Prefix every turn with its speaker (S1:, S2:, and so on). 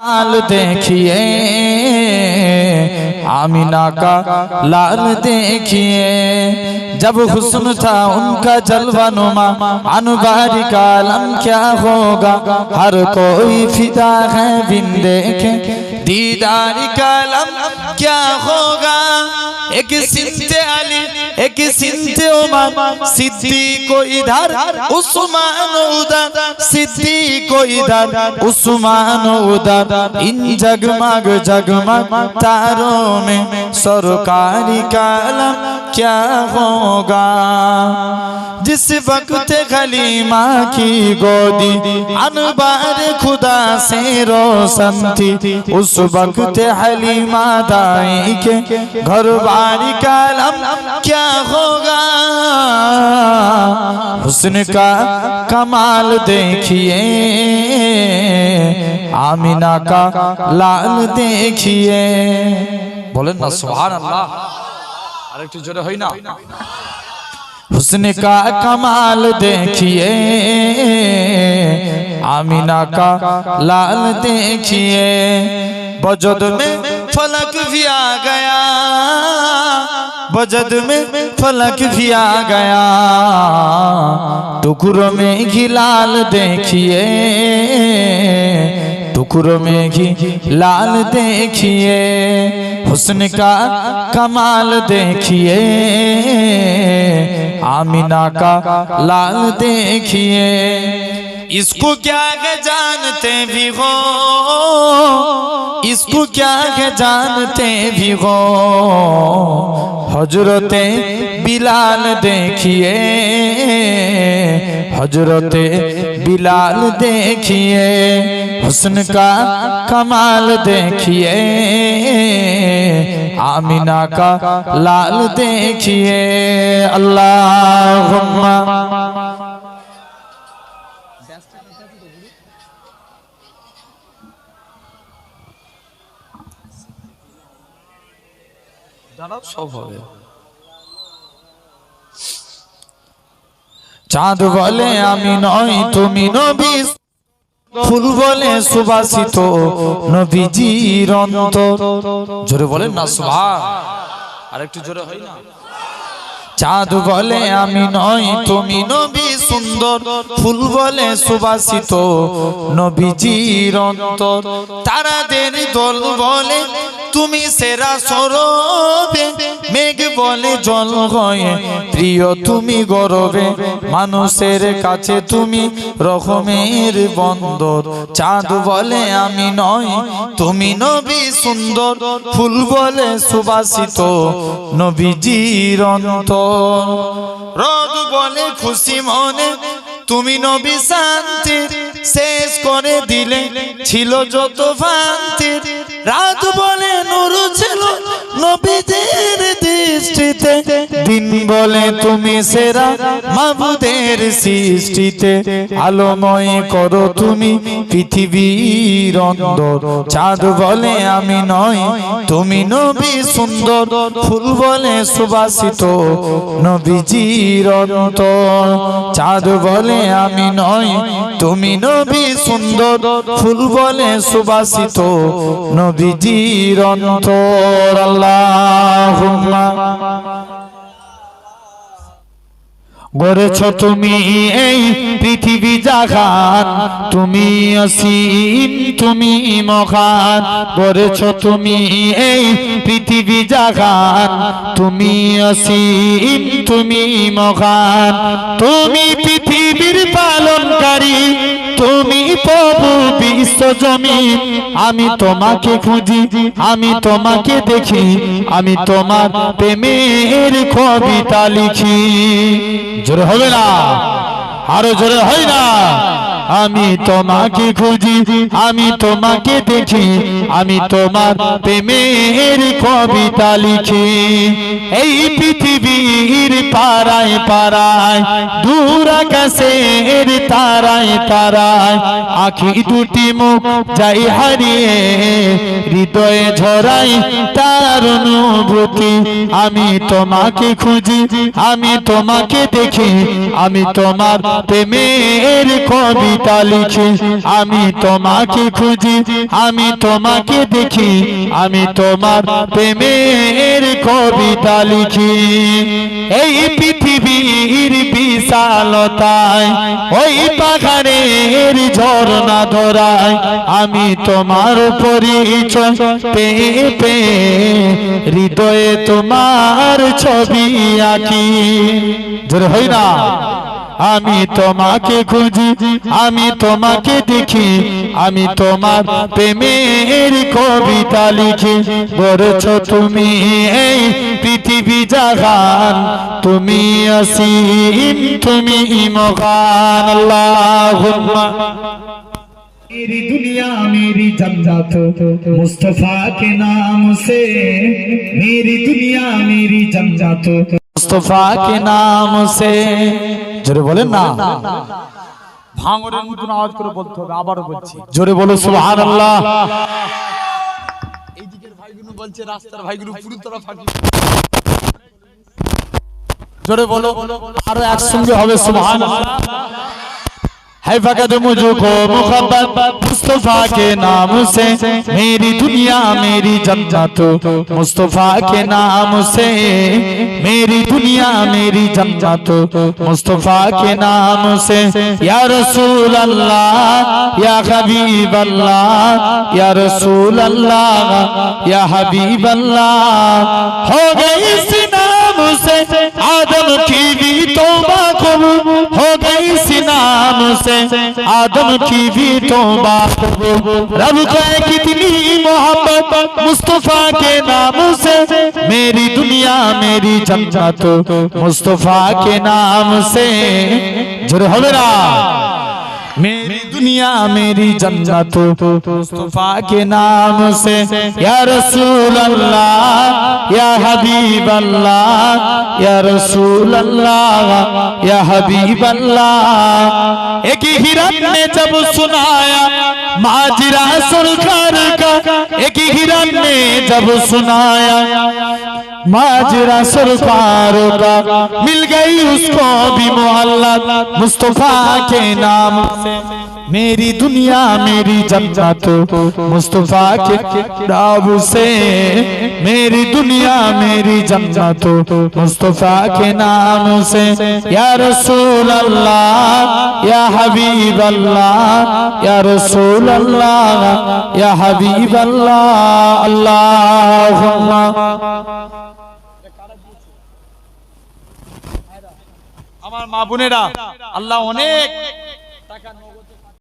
S1: لال دیکھیے، آمینہ کا لال دیکھیے۔ جب حسن تھا ان کا جلوہ نما انبار کا علم کیا ہوگا؟ ہر کوئی فدا ہے، بن دیکھے دیداری کا علم کیا ہوگا؟ এক সিনতে আলী এক সিনতে ওমান সিদ্দিক ইধার উসমান উদান সিদ্দিক ইধার উসমান উদান ইন জগমাগ জগমাগ তারো মে সরকারি কালাম کیا ہوگا؟ جس وقت غلیمہ کی گودی انبار خدا سے روشن تھی، اس وقت حلیمہ دائی کے گھر باری کالم کیا ہوگا؟ حسن کا کمال دیکھیے، آمینہ کا لال دیکھیے۔ بولے نا، سبحان اللہ۔ আরেকটু জোরে হই না हुस्न का कमाल देखिए आमीना का लाल देखिए बजद में फलक भी आ गया बजद में फलक भी आ गया टुकड़ों में घी लाल ٹکر میں گھی لال دیکھیے، حسن کا کمال دیکھیے، آمینہ کا لال دیکھیے۔ اس کو کیا جانتے بھی ہو؟ اس کو کیا ہے جانتے بھی ہو حضرت بلال دیکھیے۔ حضرت بلال دیکھیے۔ حسن کا کمال دیکھیے۔ آمینہ کا لال دیکھیے۔ اللہ সব হবে। চাঁদ বলে আমি নই তুমি নবী। ফুল বলে সুবাসিত নবীজির অন্তর। জোরে বলেন না সুবহান। আরেকটু জোরে হয় না। চাঁদ বলে আমি নই তুমি নবী সুন্দর। ফুল বলে সুবাসিত নবীজির অন্তর। তারাদের দল বলে তুমি সেরা সরবে মেঘ বলে জল হয়ে, প্রিয় তুমি গরবে, মানুষের কাছে তুমি রকমের বন্দর। চাঁদ বলে আমি নই তুমি নবী সুন্দর, ফুল বলে সুবাসিত, নবীজির অন্তর। রোদ বলে খুশি মনে, তুমি নবী শান্তির শেষ করে দিলে, ছিল যত ভান্তির, রাত বলে ছিল নবীদের দৃষ্টিতে। বলে তুমি সেরা মাবুদের সৃষ্টিতে আলোময় করো তুমি পৃথিবীর অন্দর। চাঁদ বলে আমি নই, তুমি নবী সুন্দর। ফুল বলে সুবাসিত নবীজির অন্তর। চাঁদ বলে আমি নই, তুমি নবী সুন্দর। ফুল বলে সুবাসিত নবীজির অন্তর। আল্লাহ গড়েছ তুমি এই পৃথিবী জাগান। তুমি অসীম, তুমি মহান। গড়েছ তুমি এই পৃথিবী জাগান। তুমি অসীম, তুমি মহান। তুমি পৃথিবীর পালনকারী। তুমি প্রভু জমিন আমি তোমাকে খুঁজি, আমি তোমাকে দেখি, আমি তোমার প্রেমের কবিতা লিখি। জোরে হবে না? আরও জোরে হয় না? আমি তোমাকে খুঁজি, আমি তোমাকে দেখি, আমি তোমার প্রেমের কবিতা লিখি। এই পৃথিবীর পারায় পারায় দূর আকাশের তারায় তারায়, আখি দুটি মুখ যাই হারিয়ে হৃদয়ে ঝরাই তার অনুভূতি। আমি তোমাকে খুঁজি, আমি তোমাকে দেখি, আমি তোমার প্রেমের কবিতা লিখি। আমি তোমাকে খুঁজি, আমি তোমাকে দেখি, আমি তোমার প্রেমের কবিতা লিখি। এই পৃথিবীর বিশালতায়, ওই ঝর্ণা ধরায় আমি তোমার পরিচয় পে পে হৃদয়ে তোমার ছবি আঁকি। জোরে হই না। আমি তোমাকে খুঁজি আমি তোমাকে দেখি আমি তোমার প্রেমের কবিতা লিখি বলছ তুমি এই পৃথিবী জাগান তুমি অসীম তুমি মহান আল্লাহুম্মা
S2: मेरी दुनिया मेरी जन्नत मुस्तफा के नाम से मेरी दुनिया मेरी जन्नत
S1: মুস্তফা কে নাম সে জোরে বলেন না। ভাঙরের মতন আওয়াজ করে বলতে হবে আবারও বলছি। জোরে বলো সুহান এইদিকের ভাইগুলো বলছে রাস্তার ভাইগুলো পুরো তোরা ফাটি জোরে বলো আরও একসঙ্গে হবে সুহান আল্লাহ হাই ফাঁকা দেবো মুখাব্বাত مصطفیٰ کے نام سے، میری دنیا میری جنت، مصطفیٰ کے نام سے، میری دنیا میری جنت، مصطفیٰ کے نام سے، یا رسول اللہ، یا حبیب اللہ، یا رسول اللہ، یا حبیب اللہ۔ ہو گئی اس نام سے، آدم کی से आदम की भी तौबा कबूल रब का है कितनी मोहब्बत मुस्तफा के नाम से मेरी दुनिया मेरी जन्नत मुस्तफा के नाम से जुड़ হবে میری دنیا، میری جنت، مصطفیٰ کے نام سے، یا رسول اللہ، یا حبیب اللہ، یا رسول اللہ، یا حبیب اللہ۔ ایک ہی رب نے جب سنایا ماجرہ سرکار کا एक हिरन ने जब सुनाया माजरा सरकार का मिल गई उसको भी मोहल्ला मुस्तफा के नाम से मेरी दुनिया मेरी जन्नत मुस्तफा के नाम से मेरी दुनिया मेरी जन्नत मुस्तफा के नाम से या रसूल अल्लाह या हबीब अल्लाह या रसूल अल्लाह या हबीब अल्लाह আল্লাহ আমার মা বোনেরা আল্লাহ অনেক